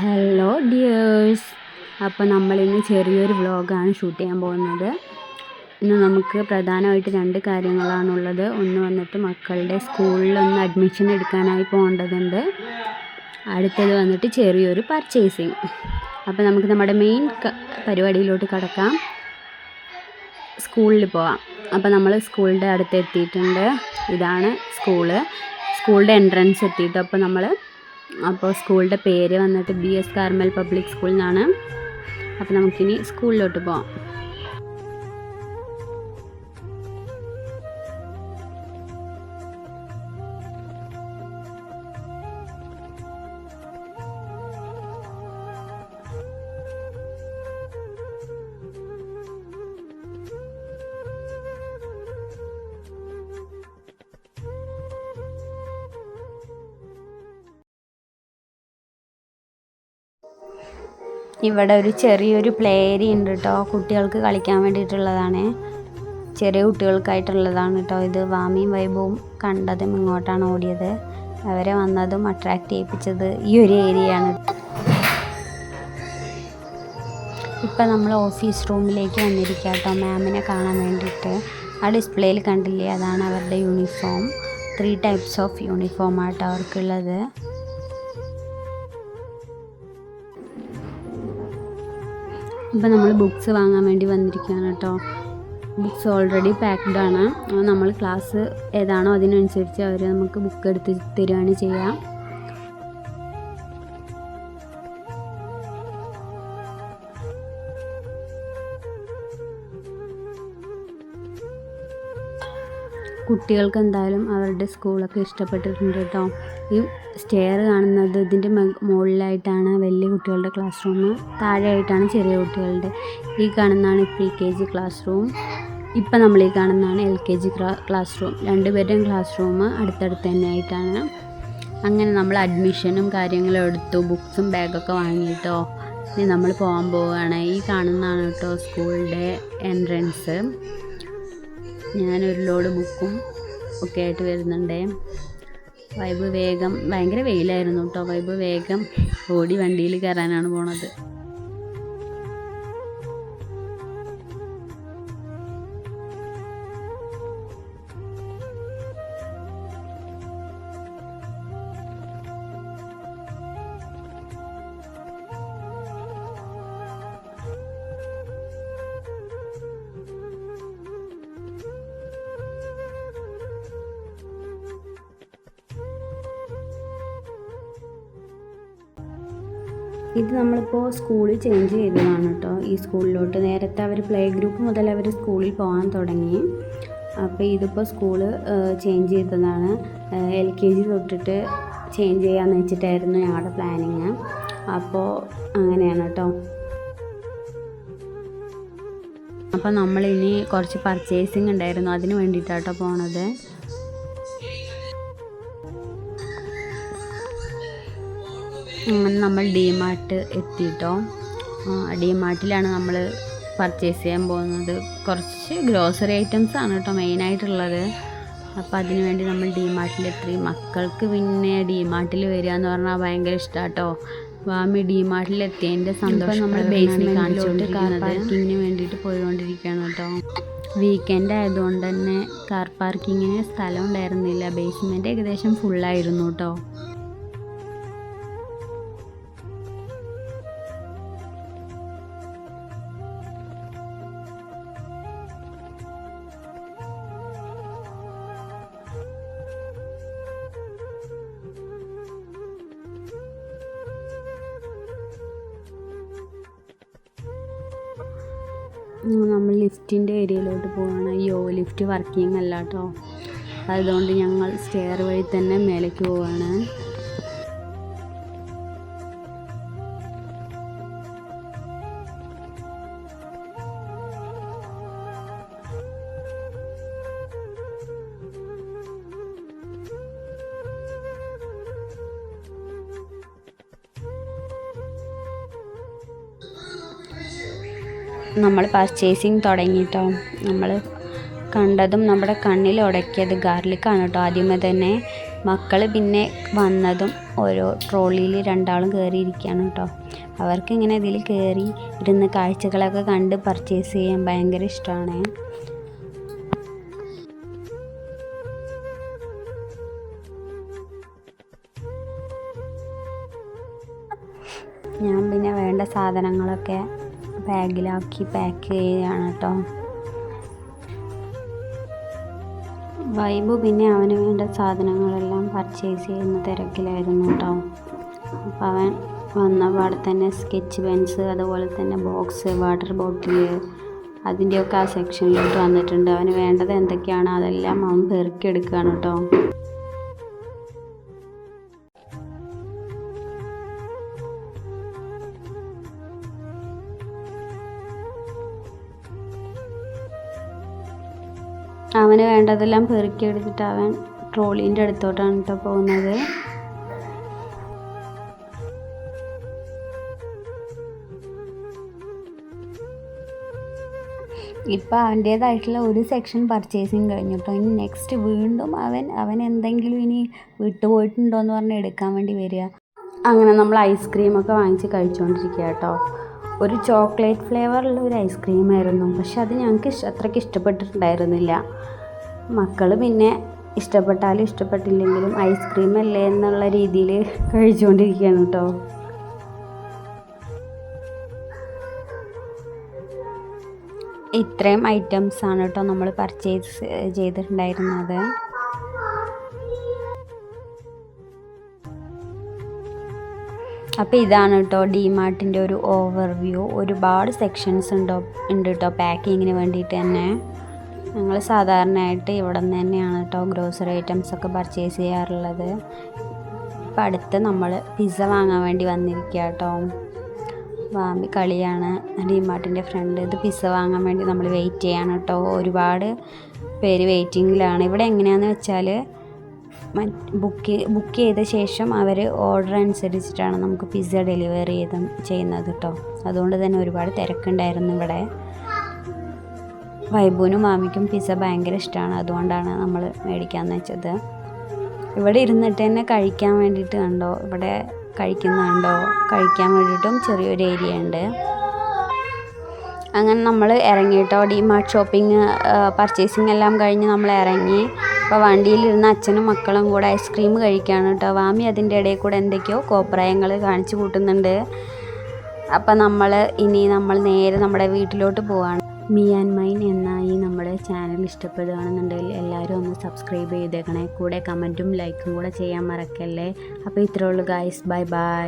Hello dears അപ്പോൾ നമ്മളിന്ന് ചെറിയൊരു വ്ളോഗാണ് ഷൂട്ട് ചെയ്യാൻ പോകുന്നത്. ഇന്ന് നമുക്ക് പ്രധാനമായിട്ട് രണ്ട് കാര്യങ്ങളാണുള്ളത്. ഒന്ന് വന്നിട്ട് മക്കളുടെ സ്കൂളിലൊന്ന് അഡ്മിഷൻ എടുക്കാനായി പോകേണ്ടതുണ്ട്. അടുത്തത് വന്നിട്ട് ചെറിയൊരു പർച്ചേസിങ് അപ്പോൾ നമുക്ക് നമ്മുടെ മെയിൻ പരിപാടിയിലോട്ട് കടക്കാം. സ്കൂളിൽ പോവാം. അപ്പോൾ നമ്മൾ സ്കൂളിന്റെ അടുത്ത് എത്തിയിട്ടുണ്ട്. ഇതാണ് സ്കൂൾ സ്കൂളിന്റെ എൻട്രൻസ് എത്തിയിട്ട് അപ്പോൾ നമ്മൾ അപ്പോൾ സ്കൂളിന്റെ പേര് വന്നിട്ട് B S Carmel public school എന്നാണ് അപ്പോൾ നമുക്കിനി സ്കൂളിലോട്ട് പോവാം. ഇവിടെ ഒരു ചെറിയൊരു പ്ലേ ഏരിയ ഉണ്ട് കേട്ടോ കുട്ടികൾക്ക് കളിക്കാൻ വേണ്ടിയിട്ടുള്ളതാണ്. ചെറിയ കുട്ടികൾക്കായിട്ടുള്ളതാണ് കേട്ടോ ഇത്. വാമിയും വൈബവും കണ്ടതും ഇങ്ങോട്ടാണ് ഓടിയത്. അവരെ വന്നതും അട്രാക്റ്റ് ചെയ്യിപ്പിച്ചത് ഈ ഒരു ഏരിയയാണ് ഇപ്പം നമ്മൾ ഓഫീസ് റൂമിലേക്ക് വന്നിരിക്കുക കേട്ടോ മാമിനെ കാണാൻ വേണ്ടിയിട്ട്. ആ ഡിസ്പ്ലേയിൽ കണ്ടില്ലേ? അതാണ് അവരുടെ uniform three types of uniform ആട്ടോ അവർക്കുള്ളത്. ഇപ്പം നമ്മൾ ബുക്ക്സ് വാങ്ങാൻ വേണ്ടി വന്നിരിക്കുകയാണ് കേട്ടോ. ബുക്ക്സ് ഓൾറെഡി പാക്ക്ഡ് ആണ്. നമ്മൾ ക്ലാസ് ഏതാണോ അതിനനുസരിച്ച് അവർ നമുക്ക് ബുക്ക് എടുത്ത് തരികയാണ് ചെയ്യുക. കുട്ടികൾക്ക് എന്തായാലും അവരുടെ സ്കൂളൊക്കെ ഇഷ്ടപ്പെട്ടിട്ടുണ്ട് കേട്ടോ. ഈ സ്റ്റെയർ കാണുന്നത് ഇതിന്റെ മുകളിലായിട്ടാണ് വലിയ കുട്ടികളുടെ ക്ലാസ് റൂം താഴെയായിട്ടാണ് ചെറിയ കുട്ടികളുടെ. ഈ കാണുന്നതാണ് pre K G class room ഇപ്പം നമ്മൾ ഈ കാണുന്നതാണ് L K G class room രണ്ടുപേരുടെയും ക്ലാസ് റൂം അടുത്തടുത്ത് തന്നെ ആയിട്ടാണ് അങ്ങനെ നമ്മൾ അഡ്മിഷനും കാര്യങ്ങളും എടുത്തു. ബുക്സും ബാഗൊക്കെ വാങ്ങിയിട്ടോ. ഇനി നമ്മൾ പോകാൻ പോവുകയാണ്. ഈ കാണുന്നതാണ് കേട്ടോ സ്കൂളിന്റെ എൻട്രൻസ് ഞാനൊരു ലോഡ് ബുക്കും ഒക്കെ ആയിട്ട് വരുന്നുണ്ടേ. വൈബ് വേഗം ഭയങ്കര വെയിലായിരുന്നു കേട്ടോ. വൈബ് വേഗം ഓടി വണ്ടിയിൽ കയറാനാണ് പോണത്. ഇത് നമ്മളിപ്പോൾ സ്കൂളിൽ ചേഞ്ച് ചെയ്തതാണ് കേട്ടോ. ഈ സ്കൂളിലോട്ട് നേരത്തെ അവർ പ്ലേ ഗ്രൂപ്പ് മുതൽ അവർ സ്കൂളിൽ പോകാൻ തുടങ്ങി. അപ്പോൾ ഇതിപ്പോൾ സ്കൂൾ ചേഞ്ച് ചെയ്തതാണ്. എൽ കെ ജി തൊട്ടിട്ട് ചേഞ്ച് ചെയ്യാമെന്ന് വെച്ചിട്ടായിരുന്നു ഞങ്ങളുടെ പ്ലാനിങ് അപ്പോൾ അങ്ങനെയാണ് കേട്ടോ. അപ്പോൾ നമ്മളിനി കുറച്ച് പർച്ചേസിങ് ഉണ്ടായിരുന്നു. അതിന് വേണ്ടിയിട്ടാട്ടോ പോണത്. നമ്മൾ ഡിമാർട്ട് എത്തിയിട്ടോ ഡിമാർട്ടിലാണ് നമ്മൾ പർച്ചേസ് ചെയ്യാൻ പോകുന്നത്. കുറച്ച് ഗ്രോസറി ഐറ്റംസ് ആണ് കേട്ടോ മെയിനായിട്ടുള്ളത് അപ്പോൾ അതിന് വേണ്ടി നമ്മൾ ഡിമാർട്ടിലെത്തി മക്കൾക്ക് പിന്നെ ഡിമാർട്ടിൽ വരിക എന്ന് പറഞ്ഞാൽ ഭയങ്കര ഇഷ്ടമാട്ടോ വാമി ഡിമാർട്ടിൽ എത്തിയതിന്റെ സന്തോഷം നമ്മൾ ബേസിൽ കാണിച്ചുകൊണ്ട് കാർ പാർക്കിങ്ങിന് വേണ്ടിയിട്ട് പോയിക്കൊണ്ടിരിക്കുകയാണ് കേട്ടോ. വീക്കെൻഡ് ആയതുകൊണ്ട് തന്നെ കാർ പാർക്കിങ്ങിന് സ്ഥലം ഉണ്ടായിരുന്നില്ല. ബേസ്മെന്റ് ഏകദേശം ഫുള്ളായിരുന്നു കേട്ടോ നമ്മൾ ലിഫ്റ്റിന്റെ ഏരിയയിലോട്ട് പോവുകയാണ് അയ്യോ ലിഫ്റ്റ് വർക്കിംഗ് അല്ല കേട്ടോ അതുകൊണ്ട് ഞങ്ങൾ സ്റ്റെയർ വഴി തന്നെ മേലേക്ക് പോവുകയാണ് നമ്മൾ പർച്ചേസിങ് തുടങ്ങിയിട്ടോ നമ്മൾ കണ്ടതും നമ്മുടെ കണ്ണിൽ ഉടക്കിയത് ഗാർലിക്കാണ് കേട്ടോ. ആദ്യമേ തന്നെ മക്കൾ പിന്നെ വന്നതും ഓരോ ട്രോളിയിൽ രണ്ടാളും കയറിയിരിക്കുകയാണ് കേട്ടോ. അവർക്ക് ഇങ്ങനെ ഇതിൽ കയറി ഇരുന്ന് കാഴ്ചകളൊക്കെ കണ്ട് പർച്ചേസ് ചെയ്യാൻ ഭയങ്കര ഇഷ്ടമാണ്. ഞാൻ പിന്നെ വേണ്ട സാധനങ്ങളൊക്കെ ബാഗിലാക്കി പാക്ക് ചെയ്യുകയാണ് കേട്ടോ വൈബ് പിന്നെ അവന് വേണ്ട സാധനങ്ങളെല്ലാം പർച്ചേസ് ചെയ്യുന്ന തിരക്കിലായിരുന്നു കേട്ടോ അപ്പം അവൻ വന്ന പാടെ തന്നെ സ്കെച്ച് പെൻസ് അതുപോലെ തന്നെ ബോക്സ് വാട്ടർ ബോട്ടിൽ അതിന്റെയൊക്കെ ആ സെക്ഷനിലോട്ട് വന്നിട്ടുണ്ട്. അവന് വേണ്ടത് എന്തൊക്കെയാണോ അതെല്ലാം അവൻ പെറുക്കിയെടുക്കുകയാണ് കേട്ടോ അവന് വേണ്ടതെല്ലാം പെറുക്കി എടുത്തിട്ട് അവൻ ട്രോളീന്റെ അടുത്തോട്ടാണ് കേട്ടോ പോകുന്നത്. ഇപ്പം അവന്റേതായിട്ടുള്ള ഒരു സെക്ഷൻ പർച്ചേസിങ് കഴിഞ്ഞു കേട്ടോ. ഇനി നെക്സ്റ്റ് വീണ്ടും അവൻ അവൻ എന്തെങ്കിലും ഇനി വിട്ടുപോയിട്ടുണ്ടോ എന്ന് പറഞ്ഞ് എടുക്കാൻ വേണ്ടി വരിക. അങ്ങനെ നമ്മൾ ഐസ്ക്രീമൊക്കെ വാങ്ങിച്ച് കഴിച്ചുകൊണ്ടിരിക്കുക കേട്ടോ. ഒരു ചോക്ലേറ്റ് ഫ്ലേവറുള്ള ഒരു ഐസ്ക്രീമായിരുന്നു. പക്ഷെ അത് ഞങ്ങൾക്ക് അത്രയ്ക്ക് ഇഷ്ടപ്പെട്ടിട്ടുണ്ടായിരുന്നില്ല. മക്കൾ പിന്നെ ഇഷ്ടപ്പെട്ടാലും ഇഷ്ടപ്പെട്ടില്ലെങ്കിലും ഐസ്ക്രീം അല്ലേ എന്നുള്ള രീതിയിൽ കഴിച്ചുകൊണ്ടിരിക്കുകയാണ് കേട്ടോ. ഇത്രയും ഐറ്റംസാണ് കേട്ടോ നമ്മൾ പർച്ചേസ് ചെയ്തിട്ടുണ്ടായിരുന്നത്. അപ്പോൾ ഇതാണ് കേട്ടോ ഡിമാർട്ടിന്റെ ഒരു ഓവർവ്യൂ ഒരുപാട് സെക്ഷൻസ് ഉണ്ടോ ഉണ്ട് കേട്ടോ പാക്കിങ്ങിന് വേണ്ടിയിട്ട് തന്നെ. ഞങ്ങൾ സാധാരണയായിട്ട് ഇവിടെ നിന്ന് തന്നെയാണ് കേട്ടോ ഗ്രോസറി ഐറ്റംസ് ഒക്കെ പർച്ചേസ് ചെയ്യാറുള്ളത്. ഇപ്പം അടുത്ത് നമ്മൾ പിസ്സ വാങ്ങാൻ വേണ്ടി വന്നിരിക്കുക കേട്ടോ വാമ്പി കളിയാണ് ഡിമാർട്ടിന്റെ ഫ്രണ്ട് ഇത് പിസ്സ വാങ്ങാൻ വേണ്ടി നമ്മൾ വെയിറ്റ് ചെയ്യാണ് കേട്ടോ ഒരുപാട് പേര് വെയിറ്റിങ്ങിലാണ് ഇവിടെ എങ്ങനെയാണെന്ന് വെച്ചാൽ ബുക്ക് ബുക്ക് ചെയ്ത ശേഷം അവർ ഓർഡർ അനുസരിച്ചിട്ടാണ് നമുക്ക് പിസ്സ ഡെലിവറി ചെയ്ത് ചെയ്യുന്നത് കേട്ടോ അതുകൊണ്ട് തന്നെ ഒരുപാട് തിരക്കുണ്ടായിരുന്നു ഇവിടെ. വൈബുവിനും മാമിക്കും പിസ്സ ഭയങ്കര ഇഷ്ടമാണ് അതുകൊണ്ടാണ് നമ്മൾ മേടിക്കാമെന്ന് വെച്ചത്. ഇവിടെ ഇരുന്നിട്ട് തന്നെ കഴിക്കാൻ വേണ്ടിയിട്ട് കണ്ടോ? ഇവിടെ കഴിക്കുന്നുണ്ടോ കഴിക്കാൻ വേണ്ടിയിട്ടും ചെറിയൊരു ഏരിയ ഉണ്ട്. അങ്ങനെ നമ്മൾ ഇറങ്ങി കേട്ടോ ഡിമാർട്ട് ഷോപ്പിംഗ് പർച്ചേസിങ് എല്ലാം കഴിഞ്ഞ് നമ്മൾ ഇറങ്ങി. അപ്പോൾ വണ്ടിയിലിരുന്ന അച്ഛനും മക്കളും കൂടെ ഐസ്ക്രീം കഴിക്കുകയാണ് കേട്ടോ. വാമി അതിന്റെ ഇടയിൽ കൂടെ എന്തൊക്കെയോ കോപ്രായങ്ങൾ കാണിച്ചു കൂട്ടുന്നുണ്ട്. അപ്പം നമ്മൾ ഇനി നമ്മൾ നേരെ നമ്മുടെ വീട്ടിലോട്ട് പോവാണ്. മീ ആൻഡ് മൈൻ എന്ന ഈ നമ്മുടെ ചാനൽ ഇഷ്ടപ്പെടുകയാണെന്നുണ്ടെങ്കിൽ എല്ലാവരും ഒന്ന് സബ്സ്ക്രൈബ് ചെയ്തേക്കണേ. കൂടെ കമന്റും ലൈക്കും കൂടെ ചെയ്യാൻ മറക്കല്ലേ? അപ്പോൾ ഇത്രേ ഉള്ളൂ ഗായ്സ് ബൈ ബൈ